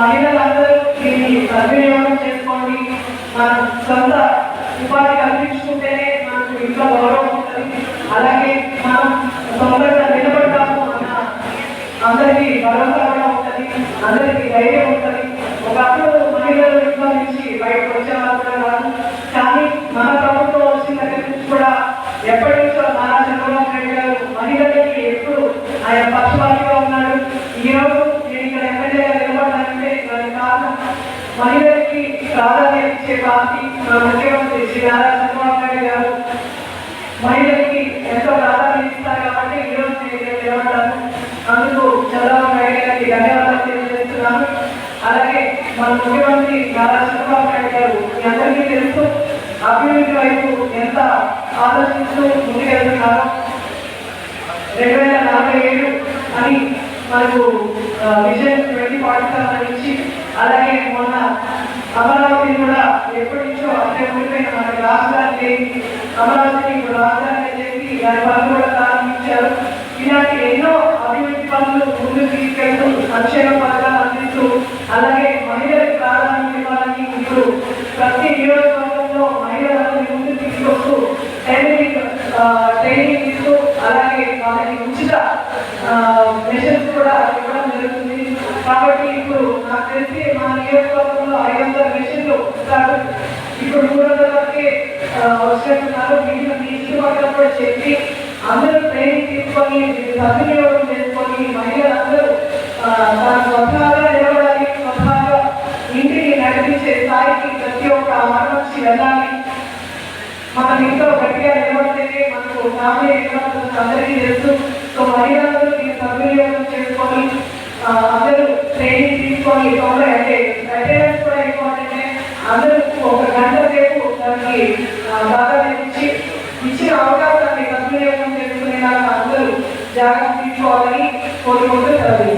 మహిళలందరూ దీన్ని సద్వినియోగం చేసుకోండి. మన సొంత ఉపాధి కల్పించుకుంటేనే మనకు ఇంట్లో గౌరవం ఉంటుంది. అలాగే మనం సొంతంగా నిలబడతాము అన్న అందరికీ భరోసా కూడా ఉంటుంది. అందరికీ ధైర్యం ఉంటుంది. ఒకప్పుడు మహిళలు ఇంట్లో నుంచి బయటకు వచ్చేవారు కూడా కాదు. కానీ మన ప్రభుత్వం వచ్చిన దగ్గర నుంచి కూడా ఎప్పటి నుంచో నారా చంద్రబాబు నాయుడు గారు మహిళలకి ఎప్పుడు ఆయన మహిళలకి ప్రాధాన్యత ఇచ్చే పార్టీ మన ముఖ్యమంత్రి శ్రీ నారా చంద్రబాబు నాయుడు గారు. మహిళలకి ఎంతో ప్రాధాన్యత ఇస్తారు కాబట్టి ఈరోజు నేను ఇక్కడ నిలబడ్డాను. అందుకు చంద్రబాబు నాయుడు గారికి ధన్యవాదాలు తెలియజేస్తున్నాను. అలాగే మన ముఖ్యమంత్రి నారా చంద్రబాబు నాయుడు గారు మీ అందరికీ తెలుసు అభివృద్ధి వైపు ఎంత ఆలోచిస్తూ ముందుకెళ్తున్నారో. రెండు వేల నలభై ఏడు అని మనకు విజయం ట్వంటీ ఫార్టీ ఇచ్చి అలాగే మొన్న అమరావతి కూడా ఎప్పటి నుంచో ఉండిపోయిన మన రాజధాని అమరావతిని ఇప్పుడు రాజధాని చేసి దాని పనులు కూడా ప్రారంభించారు. ఇలాంటి ఎన్నో అభివృద్ధి పనులు ముందుకు తీసుకెళ్తూ సంక్షేమ పథకాలు అందిస్తూ అలాగే మహిళలకు ప్రాధాన్యత ఇవ్వాలని ఇప్పుడు ప్రతి నియోజకవర్గంలో మహిళలను ముందు తీసుకొస్తూ ట్రైనింగ్ ట్రైనింగ్ ఇస్తూ అలాగే వాళ్ళకి ఉచిత మెషన్స్ కూడా ఇవ్వడం జరుగుతుంది. కాబట్టి ఇప్పుడు నాకు తెలిసి మా నియోజకవర్గంలో ఐదు వందల మిషన్లు ఇస్తారు ఇప్పుడు మూడు వందల వరకే ఆ, వచ్చినట్టున్నారు. మిగిలిన మీ చుట్టుపక్కల కూడా చెప్పి అందరూ ట్రైనింగ్ తీసుకొని సద్వినియోగం చేసుకొని మహిళలందరూ తన స్వతహాగా నిలబడాలి స్వతహాగా ఇంటిని నడిపించే స్థాయికి ప్రతి ఒక్క ఆడపక్షి వెళ్ళాలి. మనం ఇంట్లో గట్టిగా నిలబడితేనే మనకు ఫ్యామిలీ నిలబడుతుంది అందరికీ తెలుసు. సో మహిళలందరూ దీన్ని సద్వినియోగం చేసుకొని ఆ, అందరూ అంటే అటెండెన్స్ కూడా ఇంపార్టెంట్ అందరూ ఒక గంట సేపు దానికి ప్రాధాన్యత ఇచ్చి ఇచ్చిన అవకాశాన్ని సద్వినియోగం చేసుకునేలాగా అందరూ జాగ్రత్త తీసుకోవాలని కోరుకుంటూ సెలవు